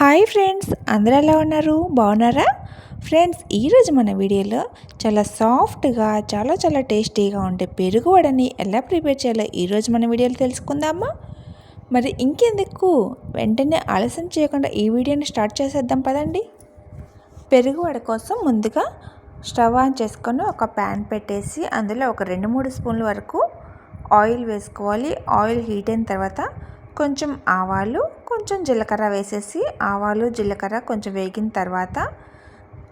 Hi friends అందరూ ఎలా ఉన్నారు? బాగున్నారా? ఫ్రెండ్స్ ఈరోజు మన వీడియోలో చాలా సాఫ్ట్గా చాలా చాలా టేస్టీగా ఉండే పెరుగు వడని ఎలా ప్రిపేర్ చేయాలో ఈరోజు మన వీడియోలో తెలుసుకుందామా? మరి ఇంకెందుకు? వెంటనే ఆలస్యం చేయకుండా ఈ వీడియోని స్టార్ట్ చేసేద్దాం పదండి. పెరుగు వడ కోసం ముందుగా స్టవ్ ఆన్ చేసుకొని ఒక ప్యాన్ పెట్టేసి అందులో ఒక రెండు మూడు స్పూన్ల వరకు ఆయిల్ వేసుకోవాలి. ఆయిల్ హీట్ అయిన తర్వాత కొంచెం ఆవాలు కొంచెం జీలకర్ర వేసేసి ఆవాలు జీలకర్ర కొంచెం వేగిన తర్వాత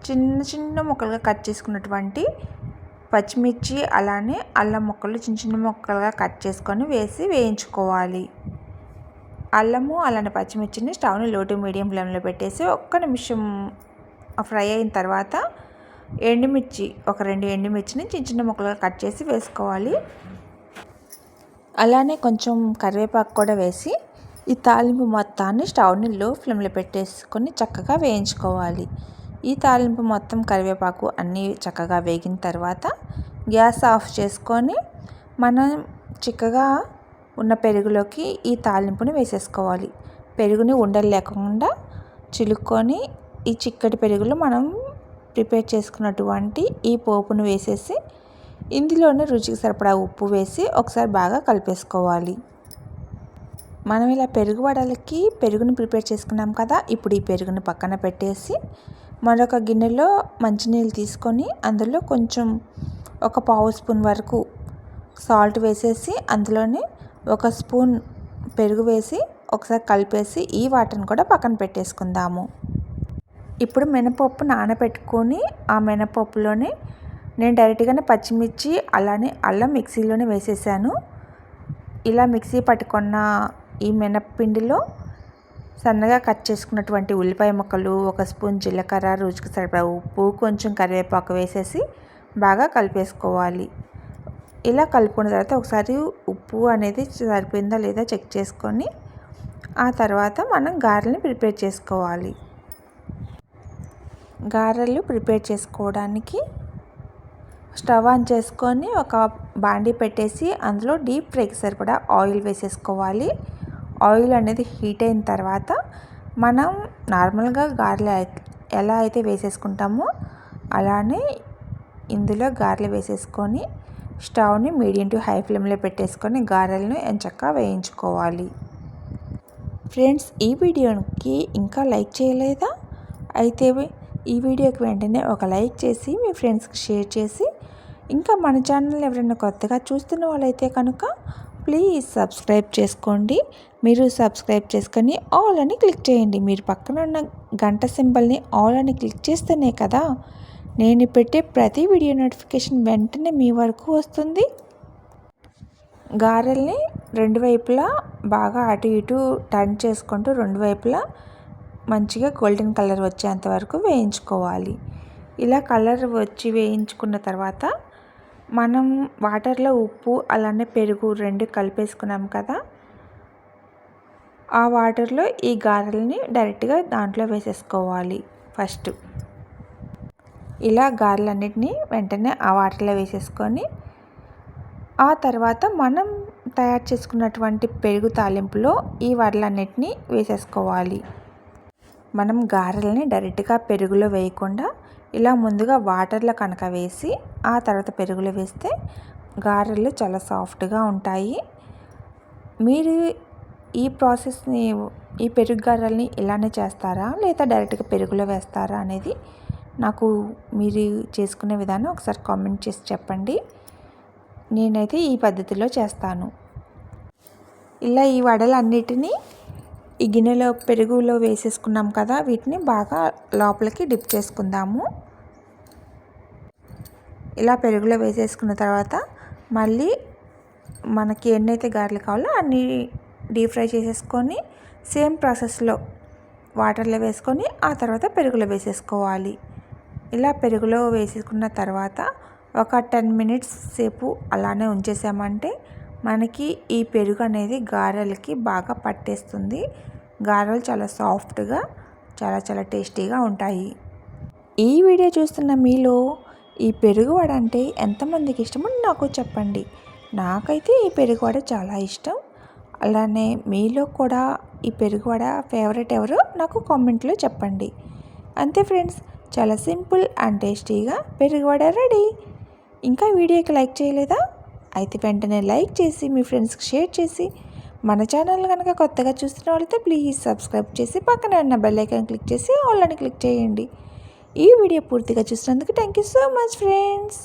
చిన్న చిన్న ముక్కలుగా కట్ చేసుకున్నటువంటి పచ్చిమిర్చి అలానే అల్లం ముక్కలు చిన్న చిన్న ముక్కలుగా కట్ చేసుకొని వేసి వేయించుకోవాలి. అల్లము అలానే పచ్చిమిర్చిని స్టవ్ని లో టు మీడియం ఫ్లేమ్లో పెట్టేసి ఒక్క నిమిషం ఫ్రై అయిన తర్వాత ఎండుమిర్చి ఒక రెండు ఎండుమిర్చిని చిన్న చిన్న ముక్కలుగా కట్ చేసి వేసుకోవాలి. అలానే కొంచెం కరివేపాకు కూడా వేసి ఈ తాలింపు మొత్తాన్ని స్టవ్ని లో ఫ్లేమ్లో పెట్టేసుకొని చక్కగా వేయించుకోవాలి. ఈ తాలింపు మొత్తం కరివేపాకు అన్నీ చక్కగా వేగిన తర్వాత గ్యాస్ ఆఫ్ చేసుకొని మనం చిక్కగా ఉన్న పెరుగులోకి ఈ తాలింపుని వేసేసుకోవాలి. పెరుగుని ఉండలు లేకుండా చిలుక్కొని ఈ చిక్కటి పెరుగులో మనం ప్రిపేర్ చేసుకున్నటువంటి ఈ పోపును వేసేసి ఇందులోనే రుచికి సరిపడా ఉప్పు వేసి ఒకసారి బాగా కలిపేసుకోవాలి. మనం ఇలా పెరుగు వడలకి పెరుగుని ప్రిపేర్ చేసుకున్నాం కదా ఇప్పుడు ఈ పెరుగుని పక్కన పెట్టేసి మరొక గిన్నెలో మంచినీళ్ళు తీసుకొని అందులో కొంచెం ఒక పావు స్పూన్ వరకు సాల్ట్ వేసేసి అందులోనే ఒక స్పూన్ పెరుగు వేసి ఒకసారి కలిపేసి ఈ వాటర్ని కూడా పక్కన పెట్టేసుకుందాము. ఇప్పుడు మినపప్పు నానబెట్టుకొని ఆ మినపప్పులోనే నేను డైరెక్ట్గానే పచ్చిమిర్చి అలానే అల్లం మిక్సీలోనే వేసేసాను. ఇలా మిక్సీ పట్టుకున్న ఈ మినప్పిండిలో సన్నగా కట్ చేసుకున్నటువంటి ఉల్లిపాయ ముక్కలు ఒక స్పూన్ జీలకర్ర రుచికి సరిపడా ఉప్పు కొంచెం కరివేపాకు వేసేసి బాగా కలిపేసుకోవాలి. ఇలా కలుపుకున్న తర్వాత ఒకసారి ఉప్పు అనేది సరిపోయిందా లేదా చెక్ చేసుకొని ఆ తర్వాత మనం గారెలను ప్రిపేర్ చేసుకోవాలి. గారెలు ప్రిపేర్ చేసుకోవడానికి స్టవ్ ఆన్ చేసుకొని ఒక బాండీ పెట్టేసి అందులో డీప్ ఫ్రైకి సరిపడా ఆయిల్ వేసేసుకోవాలి. ఆయిల్ అనేది హీట్ అయిన తర్వాత మనం నార్మల్గా గారెలు ఎలా అయితే వేసేసుకుంటామో అలానే ఇందులో గారెలు వేసేసుకొని స్టవ్ని మీడియం టు హై ఫ్లేమ్లో పెట్టేసుకొని గారెలను ఎంచక్క వేయించుకోవాలి. ఫ్రెండ్స్ ఈ వీడియోకి ఇంకా లైక్ చేయలేదా? అయితే ఈ వీడియోకి వెంటనే ఒక లైక్ చేసి మీ ఫ్రెండ్స్కి షేర్ చేసి ఇంకా మన ఛానల్ ఎవరైనా కొత్తగా చూస్తున్న వాళ్ళైతే కనుక ప్లీజ్ సబ్స్క్రైబ్ చేసుకోండి. మీరు సబ్స్క్రైబ్ చేసుకొని ఆల్ అని క్లిక్ చేయండి. మీరు పక్కన ఉన్న గంట సింబల్ని ఆల్ అని క్లిక్ చేస్తేనే కదా నేను పెట్టే ప్రతి వీడియో నోటిఫికేషన్ వెంటనే మీ వరకు వస్తుంది. గారెల్ని రెండు వైపులా బాగా అటు ఇటు టర్న్ చేసుకుంటూ రెండు వైపులా మంచిగా గోల్డెన్ కలర్ వచ్చేంత వరకు వేయించుకోవాలి. ఇలా కలర్ వచ్చి వేయించుకున్న తర్వాత మనం వాటర్లో ఉప్పు అలానే పెరుగు రెండు కలిపేసుకున్నాం కదా. ఆ వాటర్లో ఈ గారెలని డైరెక్ట్గా దాంట్లో వేసేసుకోవాలి ఫస్ట్. ఇలా గారెలన్నిటిని వెంటనే ఆ వాటర్లో వేసేసుకొని ఆ తర్వాత మనం తయారు చేసుకున్నటువంటి పెరుగు తాలింపులో ఈ వడలన్నిటిని వేసేసుకోవాలి. మనం గారెలని డైరెక్ట్గా పెరుగులో వేయకుండా ఇలా ముందుగా వాటర్లో కనుక వేసి ఆ తర్వాత పెరుగులో వేస్తే గారెలు చాలా సాఫ్ట్గా ఉంటాయి. మీరు ఈ ప్రాసెస్ని ఈ పెరుగు గారెల్ని ఇలానే చేస్తారా? లేదా డైరెక్ట్గా పెరుగులో వేస్తారా? అనేది నాకు మీరు చేసుకునే విధానం ఒకసారి కామెంట్ చేసి చెప్పండి. నేనైతే ఈ పద్ధతిలో చేస్తాను. ఇలా ఈ వడలన్నిటినీ ఈ గిన్నెలో పెరుగులో వేసేసుకున్నాం కదా వీటిని బాగా లోపలికి డిప్ చేసుకుందాము. ఇలా పెరుగులో వేసేసుకున్న తర్వాత మళ్ళీ మనకి ఎన్నైతే గారెలు కావాలో అన్ని డీప్ ఫ్రై చేసేసుకొని సేమ్ ప్రాసెస్లో వాటర్లో వేసుకొని ఆ తర్వాత పెరుగులో వేసేసుకోవాలి. ఇలా పెరుగులో వేసేసుకున్న తర్వాత ఒక టెన్ మినిట్స్ సేపు అలానే ఉంచేసామంటే మనకి ఈ పెరుగు అనేది గారెలకి బాగా పట్టేస్తుంది. గారెలు చాలా సాఫ్ట్గా చాలా చాలా టేస్టీగా ఉంటాయి. ఈ వీడియో చూస్తున్న మీలో ఈ పెరుగు వడ అంటే ఎంతమందికి ఇష్టమో నాకు చెప్పండి. నాకైతే ఈ పెరుగు వడ చాలా ఇష్టం. అలానే మీలో కూడా ఈ పెరుగు వడ ఫేవరెట్ ఎవరో నాకు కామెంట్లో చెప్పండి. అంతే ఫ్రెండ్స్ చాలా సింపుల్ అండ్ టేస్టీగా పెరుగు వడ రెడీ. ఇంకా వీడియోకి లైక్ చేయలేదా? అయితే వెంటనే లైక్ చేసి మీ ఫ్రెండ్స్కి షేర్ చేసి మన ఛానల్ కనుక కొత్తగా చూస్తున్న వాళ్ళతో ప్లీజ్ సబ్స్క్రైబ్ చేసి పక్కన ఉన్న బెల్ ఐకాన్ క్లిక్ చేసి ఆల్ అని క్లిక్ చేయండి. ఈ వీడియో పూర్తిగా చూసినందుకు thank you so much friends.